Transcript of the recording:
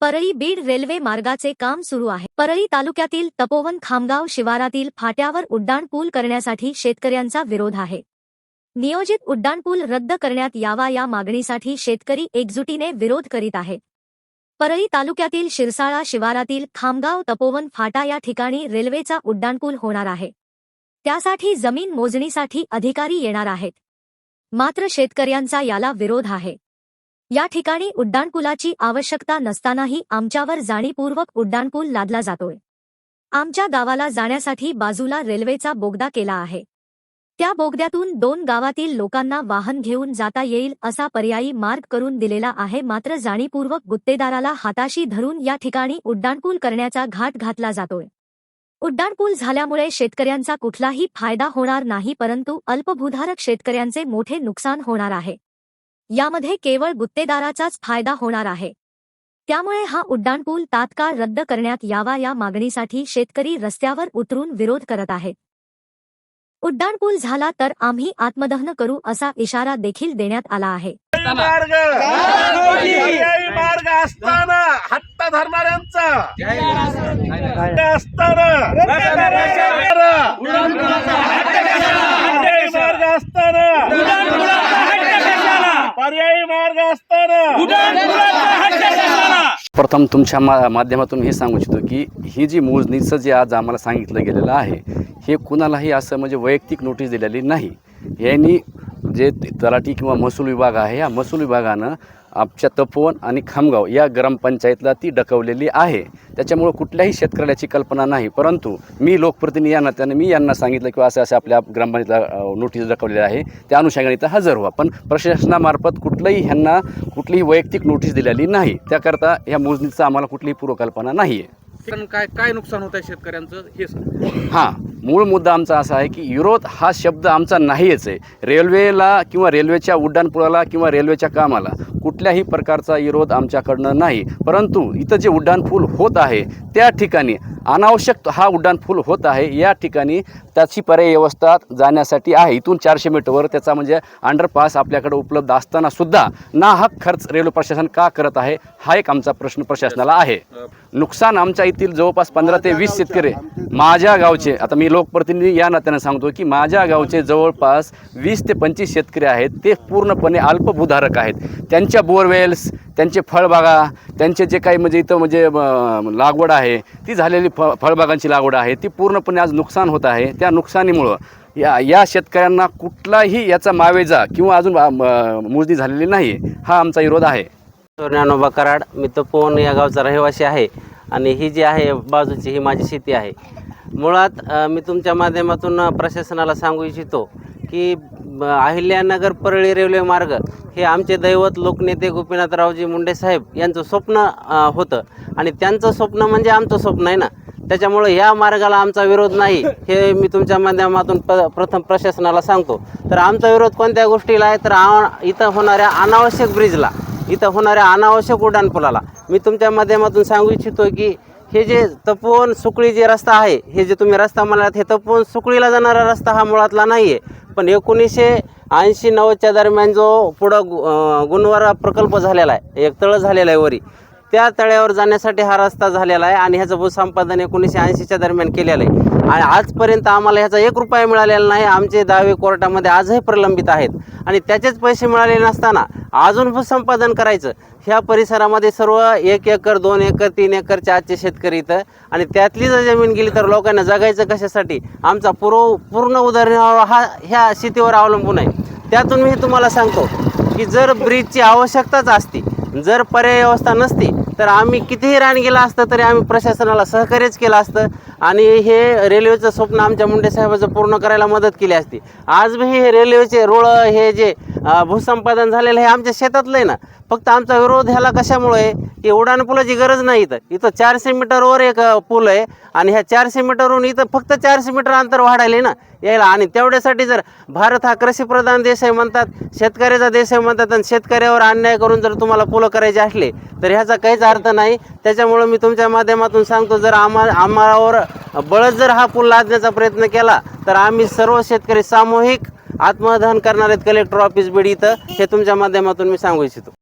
Parli Beed railway मार्गाचे काम सुरू आहे. परळी तालुक्यातील तपोवन खामगाव शिवारातील फाट्यावर उड्डाणपूल करण्यासाठी शेतकऱ्यांचा विरोध आहे. नियोजित उड्डाणपूल रद्द करण्यात यावा या मागणीसाठी शेतकरी एकजुटीने विरोध करीत आहे. परळी तालुक्यातील शिरसाळा शिवारातील खामगाव तपोवन फाटा या ठिकाणी रेल्वेचा उड्डाणपूल होणार आहे. त्यासाठी जमीन मोजणीसाठी अधिकारी येणार आहेत. मात्र शेतकऱ्यांचा याला विरोध आहे. या ठिकाणी उड्डाणपुलाची आवश्यकता नसतानाही आमच्यावर जाणीपूर्वक उड्डाणपूल लादला जातोय. आमच्या गावाला जाण्यासाठी बाजूला रेल्वेचा बोगदा केला आहे. त्या बोगद्यातून दोन गावातील लोकांना वाहन घेऊन जाता येईल असा पर्यायी मार्ग करून दिलेला आहे मात्र जाणीपूर्वक गुत्तेदाराला हाताशी धरून या ठिकाणी उड्डाणपूल करण्याचा घाट घातला जातोय. उड्डाणपूल झाल्यामुळे शेतकऱ्यांचा कुठलाही फायदा होणार नाही परंतु अल्पभूधारक शेतकऱ्यांचे मोठे नुकसान होणार आहे. यामध्ये केवळ गुत्तेदाराचाच फायदा होणार आहे. त्यामुळे हा उड्डाणपूल तात्काळ रद्द करण्यात यावा या मागणीसाठी शेतकरी रस्त्यावर उतरून विरोध करत आहेत उड्डाणपूल झाला तर आम्ही आत्मदहन करू असा इशारा देखील देण्यात आला आहे. मार्ग असताना हत्ता धरणाऱ्यांचा असताना पर्यायी मार्ग असताना पर्यायी मार्ग असताना प्रथम तुमच्या मा माध्यमातून हे सांगू इच्छितो की ही जी मोजणीचं जे आज आम्हाला सांगितलं गेलेलं आहे हे कुणालाही असं म्हणजे वैयक्तिक नोटीस दिलेली नाही. यांनी जे तलाठी किंवा महसूल विभाग आहे या महसूल विभागानं आमच्या तपोवन आणि खामगाव या ग्रामपंचायतला ती डकवलेली आहे. त्याच्यामुळं कुठल्याही शेतकऱ्याला याची कल्पना नाही. परंतु मी लोकप्रतिनिधी या नात्यानं मी यांना सांगितलं किंवा असं असं आपल्या ग्रामपंचायतला नोटीस डकवलेली आहे. त्या अनुषंगाने इथं हजर व्हा. पण प्रशासनामार्फत कुठलंही ह्यांना कुठलीही वैयक्तिक नोटीस दिलेली नाही. त्याकरता ह्या मोजणीचा आम्हाला कुठलीही पूर्वकल्पना नाही आहे काय काय नुकसान होत आहे शेतकऱ्यांचं? हे हां. मूळ मुद्दा आमचा असा आहे की विरोध हा शब्द आमचा नाहीच आहे. रेल्वेला किंवा रेल्वेच्या उड्डाणपुलाला किंवा रेल्वेच्या कामाला कुठल्याही प्रकारचा विरोध आमच्याकडनं नाही. परंतु इथं जे उड्डाणपूल होत आहे त्या ठिकाणी अनावश्यक हा उड्डाणपूल होत आहे या ठिकाणी त्याची पर्यायी व्यवस्था जाण्यासाठी आहे. इथून चारशे मीटरवर त्याचा म्हणजे अंडरपास आपल्याकडे उपलब्ध असताना सुद्धा नाहक खर्च रेल्वे प्रशासन का करत आहे हा एक आमचा प्रश्न प्रशासनाला आहे. नुकसान आमच्या येथील जवळपास पंधरा ते वीस शेतकरी माझ्या गावचे आता मी लोकप्रतिनिधी या नात्यानं सांगतो की माझ्या गावचे जवळपास वीस ते पंचवीस शेतकरी आहेत. ते पूर्णपणे अल्पभूधारक आहेत. त्यांच्या बोरवेल्स त्यांचे फळबागा त्यांचे जे काही म्हणजे इथं म्हणजे लागवड आहे ती झालेली फ फळबागांची लागवड आहे ती पूर्णपणे आज नुकसान होत आहे. त्या नुकसानीमुळं या या शेतकऱ्यांना कुठलाही याचा मावेजा किंवा अजून मोजणी झालेली नाही हा आमचा विरोध आहे. ज्ञानोबा कराड मी तपोवन या गावचा रहिवासी आहे आणि ही जी आहे बाजूची ही माझी शेती आहे. मुळात मी तुमच्या माध्यमातून प्रशासनाला सांगू इच्छितो की ब- अहिल्यानगर परळी रेल्वे मार्ग हे आमचे दैवत लोकनेते गोपीनाथरावजी मुंडे साहेब यांचं स्वप्न होतं. आणि त्यांचं स्वप्न म्हणजे आमचं स्वप्न आहे ना. त्याच्यामुळं या मार्गाला आमचा विरोध नाही हे मी तुमच्या माध्यमातून प प्रथम प्रशासनाला सांगतो. तर आमचा विरोध कोणत्या गोष्टीला आहे? तर आ इथं होणाऱ्या अनावश्यक ब्रिजला इथं होणाऱ्या अनावश्यक उड्डाणपुलाला. मी तुमच्या माध्यमातून सांगू इच्छितो की हे जे तपोवन सुकळी जे रस्ता आहे हे जे तुम्ही रस्ता म्हणालात हे तपोवन सुकळीला जाणारा रस्ता हा मुळातला नाही आहे पण एकोणीसशे ऐंशी नव्वदच्या दरम्यान जो पुढं गु- गुणवारा प्रकल्प झालेला आहे एक तळ झालेला आहे वरी त्या तळ्यावर जाण्यासाठी हा रस्ता झालेला आहे आणि ह्याचं भूसंपादन एकोणीसशे ऐंशीच्या दरम्यान केलेलं आहे. आणि आजपर्यंत आम्हाला ह्याचा एक रुपया मिळालेला नाही. आमचे दावे कोर्टामध्ये आजही प्रलंबित आहेत. आणि त्याचेच पैसे मिळाले नसताना अजून भूसंपादन करायचं. ह्या परिसरामध्ये सर्व एक एकर दोन एकर तीन एकरचे आजचे शेतकरी इथं. आणि त्यातली जर जमीन गेली तर लोकांना जगायचं कशासाठी? आमचा पूर्व पूर्ण उदरनिर्वाह हा ह्या शेतीवर अवलंबून आहे. त्यातून मी तुम्हाला सांगतो की जर ब्रिजची आवश्यकताच असती जर पर्याय व्यवस्था नसती तर आम्ही कितीही रान गेलं असतं तरी आम्ही प्रशासनाला सहकार्यच केलं असतं. आणि हे रेल्वेचं स्वप्न आमच्या मुंडे साहेबाचं पूर्ण करायला मदत केली असती. आज बी हे रेल्वेचे रुळं हे जे भूसंपादन झालेलं हे आमच्या शेतातलं आहे ना. फक्त आमचा विरोध ह्याला कशामुळे आहे? की उड्डाणपुलाची गरज नाही इथं. इथं चारशे मीटरवर एक पूल आहे आणि ह्या चारशे मीटरवरून इथं फक्त चारशे मीटर अंतर वाढायला ना यायला. आणि तेवढ्यासाठी जर भारत हा कृषीप्रधान देश आहे म्हणतात शेतकऱ्याचा देश आहे म्हणतात आणि शेतकऱ्यावर अन्याय करून जर तुम्हाला पुलं करायचे असले तर ह्याचा काहीच अर्थ नाही. त्याच्यामुळं मी तुमच्या माध्यमातून सांगतो जर आम्हा आम्हावर बळच जर हा पूल लादण्याचा प्रयत्न केला तर आम्ही सर्व शेतकरी सामूहिक आत्मदहन करणार आहेत कलेक्टर ऑफिस बीड इथं हे तुमच्या माध्यमातून मी सांगू इच्छितो.